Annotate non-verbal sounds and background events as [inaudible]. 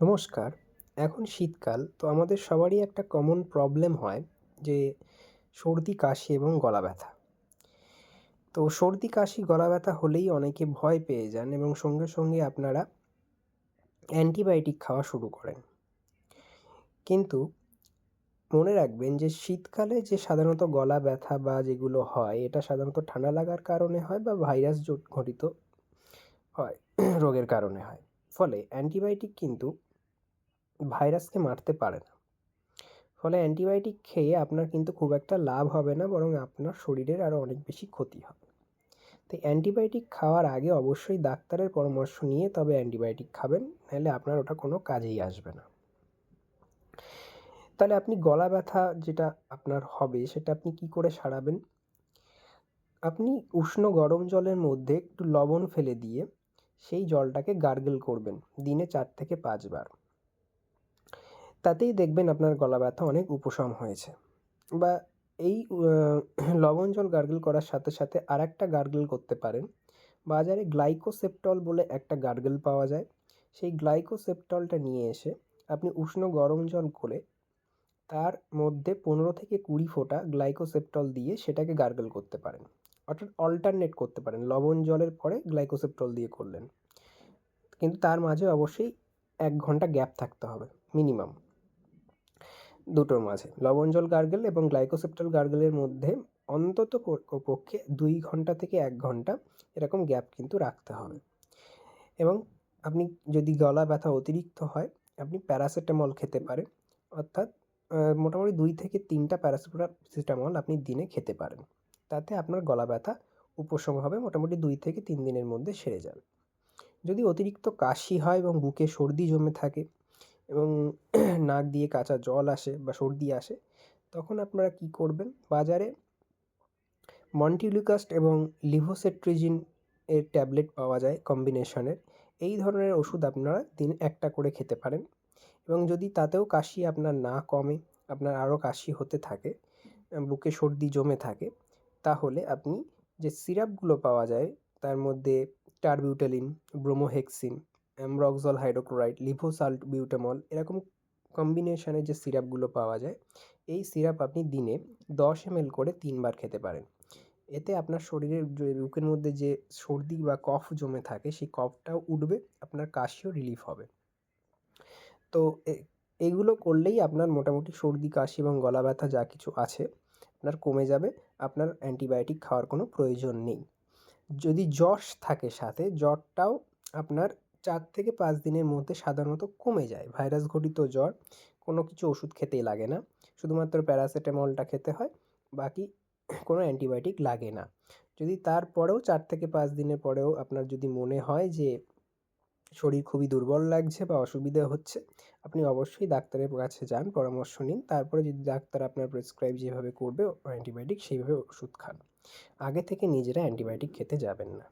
নমস্কার, এখন শীতকাল, তো আমাদের সবারই একটা কমন প্রবলেম হয় যে সর্দি, কাশি এবং গলা ব্যথা। তো সর্দি, কাশি, গলা ব্যথা হলেই অনেকে ভয় পেয়ে যান এবং সঙ্গে সঙ্গে আপনারা অ্যান্টিবায়োটিক খাওয়া শুরু করেন। কিন্তু মনে রাখবেন যে শীতকালে যে সাধারণত গলা ব্যথা বা যেগুলো হয়, এটা সাধারণত ঠান্ডা লাগার কারণে হয় বা ভাইরাস জোট ঘটিত হয়, রোগের কারণে হয়। ফলে অ্যান্টিবায়োটিক কিন্তু ভাইরাসকে মারতে পারে না। ফলে অ্যান্টিবায়োটিক খেয়ে আপনার কিন্তু খুব একটা লাভ হবে না, বরং আপনার শরীরের আরও অনেক বেশি ক্ষতি হবে। তাই অ্যান্টিবায়োটিক খাওয়ার আগে অবশ্যই ডাক্তারের পরামর্শ নিয়ে তবে অ্যান্টিবায়োটিক খাবেন, নাহলে আপনার ওটা কোনো কাজেই আসবে না। তাহলে আপনি গলা ব্যথা যেটা আপনার হবে, সেটা আপনি কি করে সারাবেন? আপনি উষ্ণ গরম জলের মধ্যে একটু লবণ ফেলে দিয়ে সেই জলটাকে গার্গেল করবেন দিনে চার থেকে পাঁচবার। তাতেই দেখবেন আপনার গলা ব্যথা অনেক উপশম হয়েছে। বা এই [clears throat] লবণ জল গার্গল করার সাথে সাথে আর একটা গার্গল করতে পারেন। বাজারে গ্লাইকোসেপ্টল বলে একটা গার্গল পাওয়া যায়। সেই গ্লাইকোসেপ্টলটা নিয়ে এসে আপনি উষ্ণ গরম জল করে তার মধ্যে পনেরো থেকে কুড়ি ফোঁটা গ্লাইকোসেপ্টল দিয়ে সেটাকে গার্গল করতে পারেন। অর্থাৎ অল্টারনেট করতে পারেন। লবণ জলের পরে গ্লাইকোসেপ্টল দিয়ে করলেন। কিন্তু তার মাঝে অবশ্যই এক ঘণ্টা গ্যাপ থাকতে হবে মিনিমাম দুটোর মাঝে, লবণ জল গার্গেল এবং গ্লাইকোসেপ্টাল গার্গেলের মধ্যে অন্তত পক্ষে দুই ঘণ্টা থেকে এক ঘণ্টা এরকম গ্যাপ কিন্তু রাখতে হবে। এবং আপনি যদি গলা ব্যথা অতিরিক্ত হয়, আপনি প্যারাসিটামল খেতে পারেন, অর্থাৎ মোটামুটি দুই থেকে তিনটা প্যারাসিটামল আপনি দিনে খেতে পারেন। তাতে আপনার গলা ব্যথা উপশম হবে, মোটামুটি দুই থেকে তিন দিনের মধ্যে সেরে যাবে। যদি অতিরিক্ত কাশি হয় এবং বুকে সর্দি জমে থাকে এবং [clears throat] নাক দিয়ে কাঁচা জল আসে বা সর্দি আসে, তখন আপনারা কী করবেন? বাজারে মন্টিলিউকাস্ট এবং লিভোসেট্রিজিন এর ট্যাবলেট পাওয়া যায় কম্বিনেশনের। এই ধরনের ওষুধ আপনারা দিন একটা করে খেতে পারেন এবং যদি তাতেও কাশি আপনার না কমে, আপনার আরও কাশি হতে থাকে, বুকে সর্দি জমে থাকে, তাহলে আপনি যে সিরাপগুলো পাওয়া যায়, তার মধ্যে টারবিউটালিন ব্রোমোহেক্সিন অ্যামরক্সল হাইড্রোক্লোরাইড লিভোসাল্ট বিউটামল এরকম কম্বিনেশনের যে সিরাপগুলো পাওয়া যায়, এই সিরাপ আপনি দিনে দশ এমএল করে তিনবার খেতে পারেন। এতে আপনার শরীরের বুকের মধ্যে যে সর্দি বা কফ জমে থাকে, সেই কফটাও উঠবে, আপনার কাশিও রিলিফ হবে। তো এগুলো করলেই আপনার মোটামুটি সর্দি, কাশি এবং গলা ব্যথা যা কিছু আছে, আপনার কমে যাবে, আপনার অ্যান্টিবায়োটিক খাওয়ার কোনো প্রয়োজন নেই। যদি জ্বর থাকে সাথে জ্বরটাও আপনার চার থেকে পাঁচ দিনের মধ্যে সাধারণত কমে যায়। ভাইরাস ঘটিত জ্বর, কোনো কিছু ওষুধ খেতেই লাগে না। শুধুমাত্র প্যারাসিটামলটা খেতে হয়, বাকি কোনো অ্যান্টিবায়োটিক লাগে না। যদি তারপরেও চার থেকে পাঁচ দিনের পরেও আপনার যদি মনে হয় যে শরীর খুবই দুর্বল লাগছে বা অসুবিধা হচ্ছে, আপনি অবশ্যই ডাক্তারের কাছে যান, পরামর্শ নিন। তারপরে যদি ডাক্তার আপনার প্রেসক্রাইব যেভাবে করবে, অ্যান্টিবায়োটিক সেইভাবে ওষুধ খান। আগে থেকে নিজেরা অ্যান্টিবায়োটিক খেতে যাবেন না।